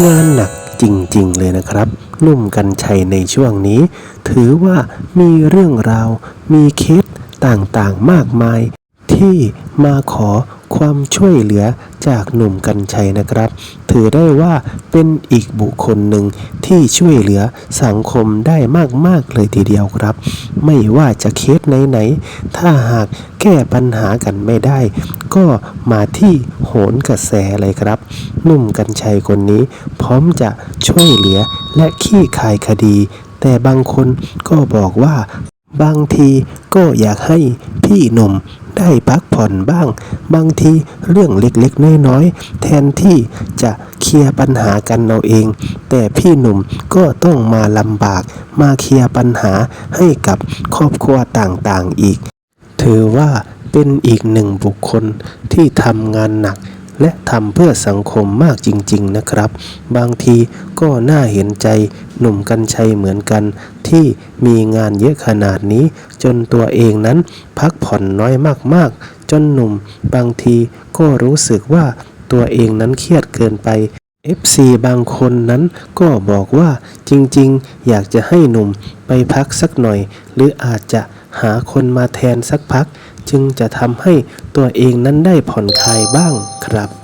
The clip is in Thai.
งานหนักจริงๆเลยนะครับหนุ่มกัญชัยในช่วงนี้ ถือว่ามีเรื่องราว มีเคสต่างๆมากมาย ที่มาขอความช่วยเหลือจากหนุ่มกัญชัยนะครับ ถือได้ว่าเป็นอีกบุคคลหนึ่งที่ช่วยเหลือสังคมได้มากๆเลยทีเดียวครับ ไม่ว่าจะเคสไหนๆถ้าหากแก้ปัญหากันไม่ได้ ก็มาที่ หนกระแสเลยครับ หนุ่มกัญชัยคนนี้ พร้อมจะช่วยเหลือและขี้คายคดี แต่บางคนก็บอกว่า บางทีก็อยากให้พี่หนุ่มได้พักผ่อนบ้าง บางทีเรื่องเล็กๆน้อยๆแทนที่จะเคลียร์ปัญหากันเอาเอง แต่พี่หนุ่มก็ต้องมาลำบาก มาเคลียร์ปัญหาให้กับครอบครัวต่างๆอีก ถือว่าเป็นอีกหนึ่งบุคคลที่ทำงานหนัก และทำเพื่อสังคมมากจริง ๆนะครับ บางทีก็น่าเห็นใจหนุ่มกัญชัยเหมือนกัน ที่มีงานเยอะขนาดนี้ จนตัวเองนั้นพักผ่อนน้อยมากๆ จนหนุ่มบางทีก็รู้สึกว่าตัวเองนั้นเครียดเกินไป FC บางคนนั้นก็บอกว่าจริงๆ อยากจะให้หนุ่มไปพักสักหน่อย หรืออาจจะหาคนมาแทนสักพัก จึงจะทำให้ตัวเองนั้นได้ผ่อนคลายบ้าง ครับ